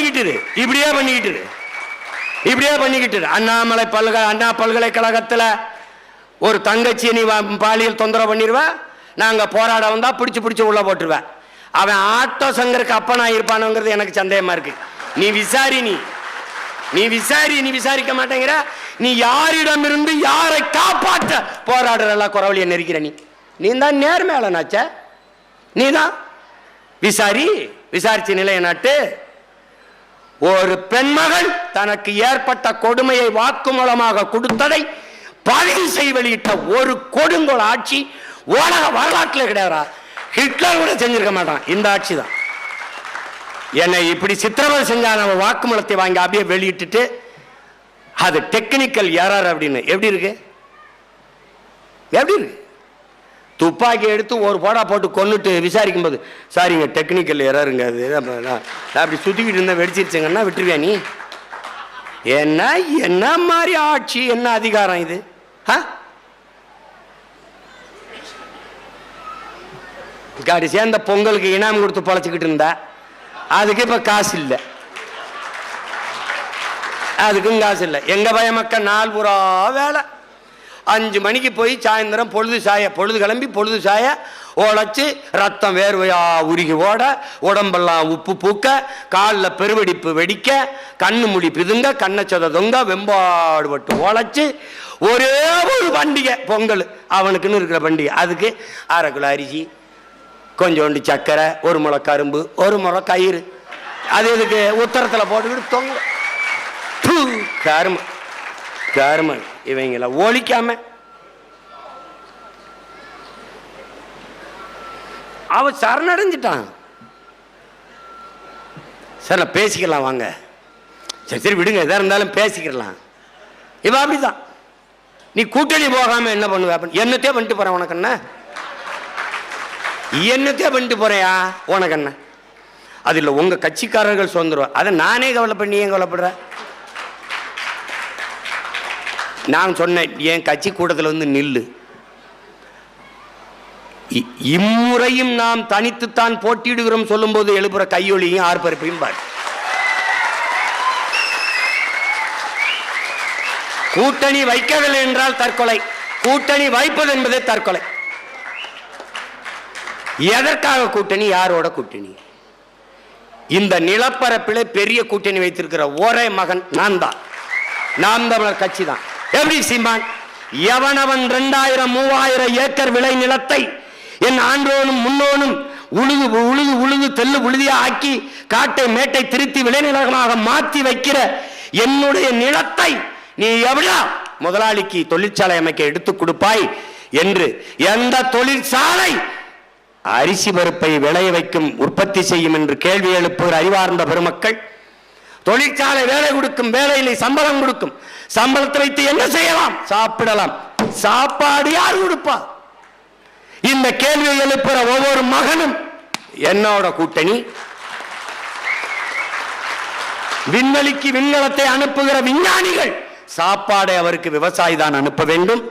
பண்ணிக்கிட்டு இப்படியே பண்ணிக்கிட்டு இப்படியே பண்ணிக்கிட்டு அண்ணாமலை பல்கலை அண்ணா பல்கலைக்கழகத்தில் ஒரு தங்கச்சியை நீ பாலியல் தொந்தரவு பண்ணிடுவ நாங்கள் போராட வந்தால் பிடிச்சி பிடிச்சி உள்ளே போட்டுருவேன் அவன் ஆட்டோ சங்கருக்கு அப்பனா இருப்பானுங்கிறது எனக்கு சந்தேகமாக இருக்கு. நீ விசாரி நீ. நீ விசாரி நீ விசாரிக்க மாட்டேங்கிற. நீ யாரிடமிருந்து யாரை காப்பாற்ற போராடுறல குறவழியை நெருக்கிற நீ. நீ தான் நேர்மையாளனாச்ச. நீ தான் விசாரி விசாரிச்சு நிலைய நாட்டு. ஒரு பெண்மகள் தனக்கு ஏற்பட்ட கொடுமையை வாக்குமூலமாக கொடுத்ததை பதிவு செய்ய வெளியிட்ட ஒரு கொடுங்கோல் ஆட்சி உலக வரலாற்றில் கிடையாதா. ஹிட்லர் கூட செஞ்சிருக்க மாட்டான். இந்த ஆட்சி தான். என்னை இப்படி சித்திரவதை செஞ்சா நம்ம வாக்குமூலத்தை வாங்கி அப்படியே வெளியிட்டுட்டு அது டெக்னிக்கல் எரர் அப்படின்னு. எப்படி இருக்கு? எப்படி இருக்கு? துப்பாக்கி எடுத்து ஒரு போடா போட்டு கொண்டுட்டு விசாரிக்கும் போது சாரிங்க டெக்னிக்கல் எரருங்க அது. நான் அப்படி சுத்திக்கிட்டு இருந்தேன் வெடிச்சிருச்சுங்கன்னா விட்டுருவியா நீ? என்ன என்ன மாதிரி ஆட்சி என்ன அதிகாரம் இது? ஆ? சேர்ந்த பொங்கலுக்கு இனாம் கொடுத்து பழச்சிக்கிட்டு இருந்தா அதுக்கு இப்ப காசு இல்லை. அதுக்கும் காசு இல்லை. எங்க பய மக்கள் நாள் பூரா வேலை. அஞ்சு மணிக்கு போய் சாயந்தரம் பொழுது சாய பொழுது கிளம்பி பொழுது சாய ஓடச்சு ரத்தம் வேர்வையா உருகி ஓட உடம்பெல்லாம் உப்பு பூக்க காலில் பெருவெடிப்பு வெடிக்க கண்ணு முடி பிதுங்க கண்ணை தொங்க வெம்பாடுபட்டு உழைச்சி ஒரே ஒரு பண்டிகை பொங்கல். அவனுக்குன்னு இருக்கிற பண்டிகை. அதுக்கு அரை கிலோ அரிசி கொஞ்சோண்டு சர்க்கரை ஒரு முளை கரும்பு ஒரு முளை கயிறு. அது இதுக்கு உத்தரத்தில் போட்டுக்கிட்டு தொங்க. கரும்பு. கருமன் இவங்கள ஒழிக்காம. அவ சரணடைஞ்சிட்டான். சார் நான் பேசிக்கலாம் வாங்க. சரி சரி விடுங்க. எதா இருந்தாலும் பேசிக்கலாம். இவ அப்படிதான். நீ கூட்டணி போகாம என்ன பண்ணுவ? அப்படின்னு என்னத்தே பண்ணிட்டு போறேன் உனக்கு என்ன? என்னத்தே பண்ணிட்டு போறியா? உனக்கு என்ன? அது இல்லை உங்க கட்சிக்காரர்கள் சுதந்திரம். அதை நானே கவலை நீ ஏன் கவலைப்படுறேன் நான் சொன்னேன் என் கட்சி கூட்டத்தில் வந்து நில்லு. இம்முறையும் நாம் தனித்துத்தான் போட்டியிடுகிறோம் சொல்லும்போது எழுப்புற கையொலியும் ஆர்ப்பரிப்பையும் பாரு. கூட்டணி வைக்கவில்லை என்றால் தற்கொலை. கூட்டணி வைப்பது என்பது தற்கொலை. எதற்காக கூட்டணி? யாரோட கூட்டணி? இந்த நிலப்பரப்பிலே பெரிய கூட்டணி வைத்திருக்கிற ஒரே மகன் நான் தான் நாம் தமிழர் கட்சி தான் எப்படி சீம்பான்? எவனவன் ரெண்டாயிரம் மூவாயிரம் ஏக்கர் விளை நிலத்தை என் ஆண்டோனும் முன்னோனும் உழுது உழுது உழுது தெல்லு உழுதியா ஆக்கி காட்டை மேட்டை திருத்தி விளைநிலமாக மாற்றி வைக்கிற என்னுடைய நிலத்தை நீ எவ்வளோ முதலாளிக்கு தொழிற்சாலை அமைக்க எடுத்துக் கொடுப்பாய் என்று எந்த தொழிற்சாலை அரிசி பருப்பை விளைய வைக்கும் உற்பத்தி செய்யும் என்று கேள்வி எழுப்புகிற அறிவார்ந்த பெருமக்கள் தொழிற்சாலை வேலை கொடுக்கும் வேலையிலே சம்பளம் கொடுக்கும். சம்பளத்தை வைத்து என்ன செய்யலாம்? சாப்பிடலாம். சாப்பாடு யார் கொடுப்பா? இந்த கேள்வியை எழுப்புற ஒவ்வொரு மகனும் என்னோட கூட்டணி. விண்வெளிக்கு விண்கலத்தை அனுப்புகிற விஞ்ஞானிகள் சாப்பாடை அவருக்கு விவசாயி தான் அனுப்ப வேண்டும்.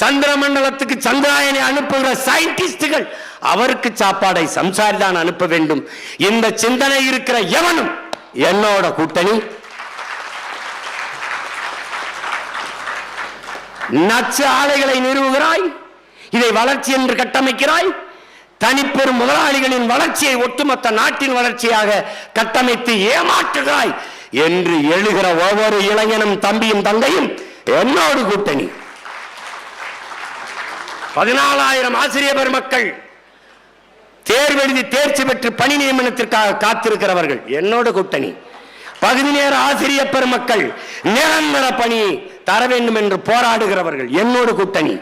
சந்திர மண்டலத்துக்கு சந்திராயனை அனுப்புகிற சயின்டிஸ்டுகள் அவருக்கு சாப்பாடை சம்சாரி தான் அனுப்ப வேண்டும். இந்த சிந்தனை இருக்கிற எவனும் என்னோட கூட்டணி. நச்சு ஆலைகளை நிறுவுகிறாய் இதை வளர்ச்சி என்று கட்டமைக்கிறாய். தனிப்பெரும் முதலாளிகளின் வளர்ச்சியை ஒட்டுமொத்த நாட்டின் வளர்ச்சியாக கட்டமைத்து ஏமாற்றுகிறாய் என்று எழுகிற ஒவ்வொரு இளைஞனும் தம்பியும் தந்தையும் என்னோடு கூட்டணி. பதினாலாயிரம் ஆசிரியர் பெருமக்கள் தேர்வெழுதி தேர்ச்சி பெற்று பணி நியமனத்திற்காக காத்திருக்கிறவர்கள் என்னோட கூட்டணி. பகுதி நேர ஆசிரியர் பெருமக்கள் நிரந்தர பணி தர வேண்டும் என்று போராடுகிறவர்கள் என்னோடு கூட்டணி.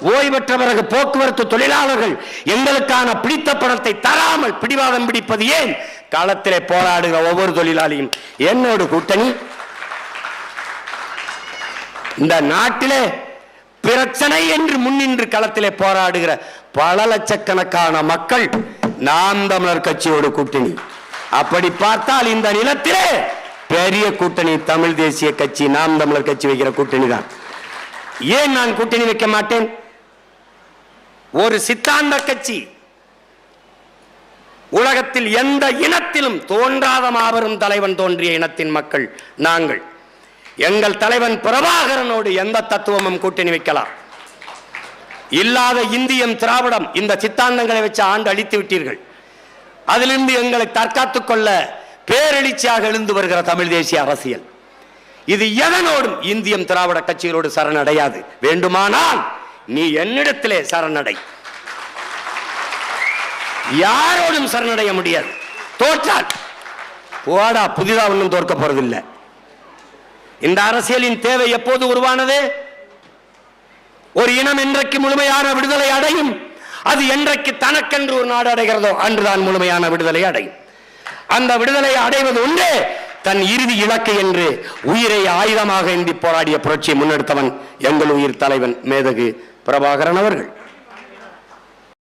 ஓய்வு பிறகு போக்குவரத்து தொழிலாளர்கள் எங்களுக்கான பிடித்த பணத்தை தராமல் பிடிவாதம் பிடிப்பது ஏன்? களத்திலே போராடுகிற ஒவ்வொரு தொழிலாளியும் என்னோடு கூட்டணி. இந்த நாட்டிலே பிரச்சனை என்று முன்னின்று களத்திலே போராடுகிற பல லட்சக்கணக்கான மக்கள் நாம் தமிழர் கட்சியோடு கூட்டணி. அப்படி பார்த்தால் இந்த நிலத்திலே பெரிய கூட்டணி தமிழ் தேசிய கட்சி நாம் தமிழர் கட்சி வைக்கிற கூட்டணி தான். ஏன் நான் கூட்டணி வைக்க மாட்டேன்? ஒரு சித்தாந்த கட்சி உலகத்தில் எந்த இனத்திலும் தோன்றாத மாபெரும் தலைவன் தோன்றிய இனத்தின் மக்கள் நாங்கள். எங்கள் தலைவன் பிரபாகரனோடு எந்த தத்துவமும் கூட்டணி வைக்கலாம். இல்லாத இந்தியம் திராவிடம் இந்த சித்தாந்தங்களை வச்சு ஆண்டு அழித்து விட்டீர்கள். அதிலிருந்து எங்களை தற்காத்துக் கொள்ள பேரெழுச்சியாக எழுந்து வருகிற தமிழ் தேசிய அரசியல். இது எதனோடும் இந்தியம் திராவிட கட்சிகளோடு சரணடையாது. வேண்டுமானால் நீ என்னிடத்திலே சரணடை. யாரோடும் சரணடைய முடியாது. தோற்றால். போடா புதிதா ஒன்றும் தோற்க போறதில்லை. இந்த அரசியலின் தேவை எப்போது உருவானது? ஒரு இனம் என்றைக்கு முழுமையான விடுதலை அடையும்? அது என்றைக்கு தனக்கென்று ஒரு நாடு அடைகிறதோ அன்றுதான் முழுமையான விடுதலை அடையும். அந்த விடுதலை அடைவது ஒன்றே தன் இறுதி இலக்கு என்று உயிரை ஆயுதமாக ஏந்தி போராடிய புரட்சியை முன்னெடுத்தவன் எங்கள் உயிர் தலைவன் மேதகு பிரபாகரன் அவர்கள்.